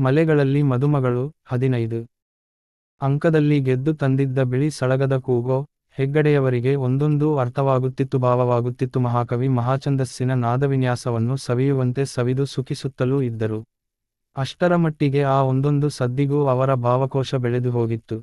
ಮಲೆಗಳಲ್ಲಿ ಮದುಮಗಳು ಹದಿನೈದು. ಅಂಕದಲ್ಲಿ ಗೆದ್ದು ತಂದಿದ್ದ ಬಿಳಿ ಸಳಗದ ಕೂಗೋ, ಹೆಗ್ಗಡೆಯವರಿಗೆ ಒಂದೊಂದು ಅರ್ಥವಾಗುತ್ತಿತ್ತು, ಭಾವವಾಗುತ್ತಿತ್ತು. ಮಹಾಕವಿ ಮಹಾಚಂದಸ್ಸಿನ ನಾದವಿನ್ಯಾಸವನ್ನು ಸವಿಯುವಂತೆ ಸವಿದು ಸುಖಿಸುತ್ತಲೂ ಇದ್ದರು. ಅಷ್ಟರ ಮಟ್ಟಿಗೆ ಆ ಒಂದೊಂದು ಸದ್ದಿಗೂ ಅವರ ಭಾವಕೋಶ ಬೆಳೆದು ಹೋಗಿತ್ತು.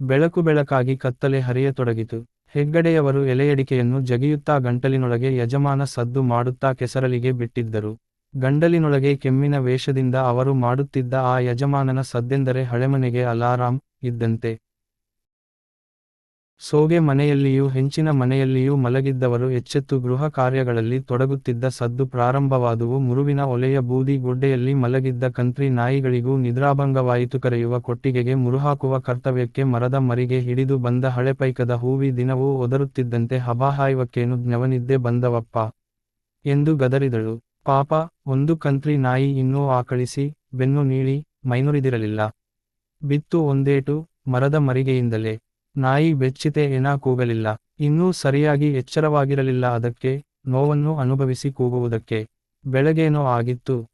ಬೆಳಕು ಬೆಳಕಾಗಿ ಕತ್ತಲೆ ಹರಿಯತೊಡಗಿತು. ಹೆಗ್ಗಡೆಯವರು ಎಲೆಯಡಿಕೆಯನ್ನು ಜಗಿಯುತ್ತಾ ಗಂಟಲಿನೊಳಗೆ ಯಜಮಾನ ಸದ್ದು ಮಾಡುತ್ತಾ ಕೆಸರಲಿಗೆ ಬಿಟ್ಟಿದ್ದರು. ಗಂಡಲಿನೊಳಗೆ ಕೆಮ್ಮಿನ ವೇಷದಿಂದ ಅವರು ಮಾಡುತ್ತಿದ್ದ ಆ ಯಜಮಾನನ ಸದ್ದೆಂದರೆ ಹಳೆಮನೆಗೆ ಅಲಾರಾಂ ಇದ್ದಂತೆ. ಸೋಗೆ ಮನೆಯಲ್ಲಿಯೂ ಹೆಂಚಿನ ಮನೆಯಲ್ಲಿಯೂ ಮಲಗಿದ್ದವರು ಎಚ್ಚೆತ್ತು ಗೃಹ ಕಾರ್ಯಗಳಲ್ಲಿ ತೊಡಗುತ್ತಿದ್ದ ಸದ್ದು ಪ್ರಾರಂಭವಾದುವು ಮುರುವಿನ ಒಲೆಯ ಬೂದಿ ಗುಡ್ಡೆಯಲ್ಲಿ ಮಲಗಿದ್ದ ಕಂತ್ರಿ ನಾಯಿಗಳಿಗೂ ನಿದ್ರಾಭಂಗವಾಯಿತು ಕರೆಯುವ ಕೊಟ್ಟಿಗೆಗೆ ಮುರುಹಾಕುವ ಕರ್ತವ್ಯಕ್ಕೆ ಮರದ ಮರಿಗೆ ಹಿಡಿದು ಬಂದ ಹಳೆಪೈಕದ ಹೂವಿ ದಿನವೂ ಒದರುತ್ತಿದ್ದಂತೆ ಹಬಾಹಾಯ್ವಕ್ಕೇನು ಜ್ಞವನಿದ್ದೆ ಬಂದವಪ್ಪ. ಎಂದು ಗದರಿದಳು. ಪಾಪ, ಒಂದು ಕಂತ್ರಿ ನಾಯಿ ಇನ್ನೂ ಆಕಳಿಸಿ, ಬೆನ್ನು ನೀಳಿ ಮೈನುರಿದಿರಲಿಲ್ಲ. ಬಿತ್ತು ಒಂದೇಟು, ಮರದ ಮರಿಗೆಯಿಂದಲೇ. ನಾಯಿ ಬೆಚ್ಚಿತೆ ಏನಾ ಕೂಗಲಿಲ್ಲ. ಇನ್ನೂ ಸರಿಯಾಗಿ ಎಚ್ಚರವಾಗಿರಲಿಲ್ಲ ಅದಕ್ಕೆ, ನೋವನ್ನು ಅನುಭವಿಸಿ ಕೂಗುವುದಕ್ಕೆ. ಬೆಳಗೇನೋ ಆಗಿತ್ತು.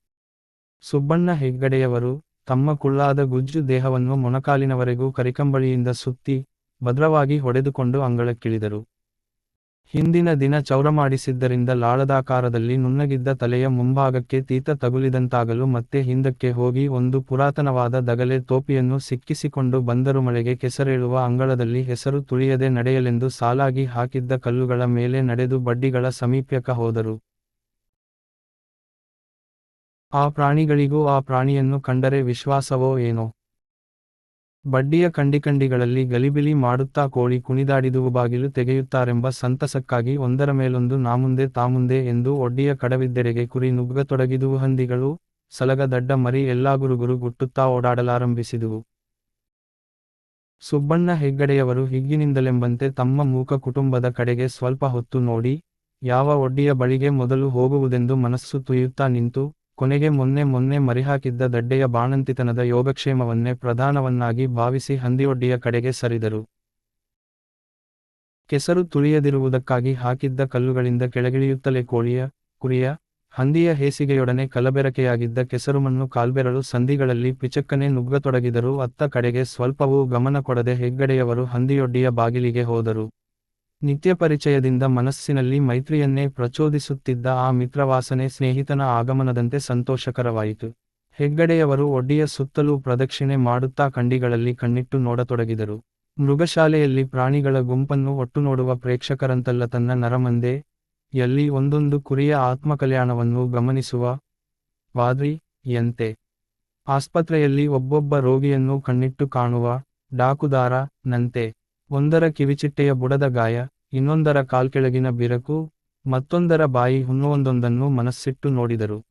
ಸುಬ್ಬಣ್ಣ ಹೆಗ್ಗಡೆಯವರು, ತಮ್ಮ ಕುಳ್ಳಾದ ಗುಜ್ಜು ದೇಹವನ್ನು ಮೊಣಕಾಲಿನವರೆಗೂ ಕರಿಕಂಬಳಿಯಿಂದ ಸುತ್ತಿ, ಭದ್ರವಾಗಿ ಹೊಡೆದುಕೊಂಡು ಅಂಗಳಕ್ಕಿಳಿದರು. ಹಿಂದಿನ ದಿನ ಚೌರಮಾಡಿಸಿದ್ದರಿಂದ ಲಾಳದಾಕಾರದಲ್ಲಿ ನುಣ್ಣಗಿದ್ದ ತಲೆಯ ಮುಂಭಾಗಕ್ಕೆ ತೀತ ತಗುಲಿದಂತಾಗಲು ಮತ್ತೆ ಹಿಂದಕ್ಕೆ ಹೋಗಿ ಒಂದು ಪುರಾತನವಾದ ದಗಲೆ ತೋಪಿಯನ್ನು ಸಿಕ್ಕಿಸಿಕೊಂಡು ಬಂದರು ಮಳೆಗೆ ಕೆಸರೇಳುವ ಅಂಗಳದಲ್ಲಿ ಹೆಸರು ತುಳಿಯದೆ ನಡೆಯಲೆಂದು ಸಾಲಾಗಿ ಹಾಕಿದ್ದ ಕಲ್ಲುಗಳ ಮೇಲೆ ನಡೆದು ಬಡ್ಡಿಗಳ ಸಮೀಪ್ಯಕ ಹೋದರು. ಆ ಪ್ರಾಣಿಗಳಿಗೂ ಆ ಪ್ರಾಣಿಯನ್ನು ಕಂಡರೆ ವಿಶ್ವಾಸವೋ ಏನೋ? ಬಡ್ಡಿಯ ಕಂಡಿಕಂಡಿಗಳಲ್ಲಿ ಗಲಿಬಿಲಿ ಮಾಡುತ್ತಾ ಕೋಳಿ ಕುಣಿದಾಡಿದುವು ಬಾಗಿಲು ತೆಗೆಯುತ್ತಾರೆಂಬ ಸಂತಸಕ್ಕಾಗಿ ಒಂದರ ಮೇಲೊಂದು ನಾಮುಂದೆ ತಾಮುಂದೆ ಎಂದು ಒಡ್ಡಿಯ ಕಡವಿದ್ದೆರೆಗೆ ಕುರಿ ನುಗ್ಗತೊಡಗಿದುವು ಹಂದಿಗಳು ಸಲಗ ದಡ್ಡ ಮರಿ ಎಲ್ಲಾಗುರುಗುರು ಗುಟ್ಟುತ್ತಾ ಓಡಾಡಲಾರಂಭಿಸಿದುವು. ಸುಬ್ಬಣ್ಣ ಹೆಗ್ಗಡೆಯವರು ಹಿಗ್ಗಿನಿಂದಲೆಂಬಂತೆ ತಮ್ಮ ಮೂಕ ಕುಟುಂಬದ ಕಡೆಗೆ ಸ್ವಲ್ಪ ಹೊತ್ತು ನೋಡಿ, ಯಾವ ಒಡ್ಡಿಯ ಬಳಿಗೆ ಮೊದಲು ಹೋಗುವುದೆಂದು ಮನಸ್ಸು ತುಯುತ್ತಾ ನಿಂತು ಕೊನೆಗೆ ಮೊನ್ನೆ ಮೊನ್ನೆ ಮರಿಹಾಕಿದ್ದ ದಡ್ಡೆಯ ಬಾಣಂತಿತನದ ಯೋಗಕ್ಷೇಮವನ್ನೇ ಪ್ರಧಾನವನ್ನಾಗಿ ಭಾವಿಸಿ ಹಂದಿಯೊಡ್ಡಿಯ ಕಡೆಗೆ ಸರಿದರು. ಕೆಸರು ತುಳಿಯದಿರುವುದಕ್ಕಾಗಿ ಹಾಕಿದ್ದ ಕಲ್ಲುಗಳಿಂದ ಕೆಳಗಿಳಿಯುತ್ತಲೇ ಕೋಳಿಯ, ಕುರಿಯ, ಹಂದಿಯ ಹೇಸಿಗೆಯೊಡನೆ ಕಲಬೆರಕೆಯಾಗಿದ್ದ ಕೆಸರುಮಣ್ಣು ಕಾಲ್ಬೆರಳು ಸಂಧಿಗಳಲ್ಲಿ ಪಿಚಕ್ಕನೆ ನುಗ್ಗತೊಡಗಿದರು ಅತ್ತ ಕಡೆಗೆ ಸ್ವಲ್ಪವೂ ಗಮನ ಕೊಡದೆ ಹೆಗ್ಗಡೆಯವರು ಹಂದಿಯೊಡ್ಡಿಯ ಬಾಗಿಲಿಗೆ ಹೋದರು. ನಿತ್ಯ ಪರಿಚಯದಿಂದ ಮನಸ್ಸಿನಲ್ಲಿ ಮೈತ್ರಿಯನ್ನೇ ಪ್ರಚೋದಿಸುತ್ತಿದ್ದ ಆ ಮಿತ್ರವಾಸನೆ ಸ್ನೇಹಿತನ ಆಗಮನದಂತೆ ಸಂತೋಷಕರವಾಯಿತು. ಹೆಗ್ಗಡೆಯವರು ಒಡ್ಡಿಯ ಸುತ್ತಲೂ ಪ್ರದಕ್ಷಿಣೆ ಮಾಡುತ್ತಾ ಕಂಡಿಗಳಲ್ಲಿ ಕಣ್ಣಿಟ್ಟು ನೋಡತೊಡಗಿದರು. ಮೃಗಶಾಲೆಯಲ್ಲಿ ಪ್ರಾಣಿಗಳ ಗುಂಪನ್ನು ಒಟ್ಟು ನೋಡುವ ಪ್ರೇಕ್ಷಕರಂತಲ್ಲ ತನ್ನ ನರಮಂದೆ, ಯಲ್ಲಿ ಒಂದೊಂದು ಕುರಿಯ ಆತ್ಮಕಲ್ಯಾಣವನ್ನು ಗಮನಿಸುವ ವಾದ್ರಿ ಯಂತೆ. ಆಸ್ಪತ್ರೆಯಲ್ಲಿ ಒಬ್ಬೊಬ್ಬ ರೋಗಿಯನ್ನು ಕಣ್ಣಿಟ್ಟು ಕಾಣುವ ಡಾಕುದಾರ ನಂತೆ. ಒಂದರ ಕಿವಿಚಿಟ್ಟೆಯ ಬುಡದ ಗಾಯ, ಇನ್ನೊಂದರ ಕಾಲ್ಕೆಳಗಿನ ಬಿರಕು, ಮತ್ತೊಂದರ ಬಾಯಿ ಹುಣ್ಣುವೊಂದೊಂದನ್ನು ಮನಸ್ಸಿಟ್ಟು ನೋಡಿದರು.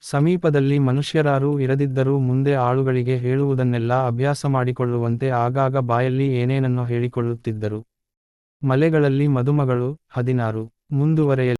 ಸಮೀಪದಲ್ಲಿ ಮನುಷ್ಯರಾರೂ ಇರದಿದ್ದರೂ ಮುಂದೆ ಆಳುಗಳಿಗೆ ಹೇಳುವುದನ್ನೆಲ್ಲ ಅಭ್ಯಾಸ ಮಾಡಿಕೊಳ್ಳುವಂತೆ ಆಗಾಗ ಬಾಯಲ್ಲಿ ಏನೇನನ್ನೋ ಹೇಳಿಕೊಳ್ಳುತ್ತಿದ್ದರು. ಮಲೆಗಳಲ್ಲಿ ಮದುಮಗಳು, ಹದಿನಾರು ಮುಂದುವರೆಯಲಿ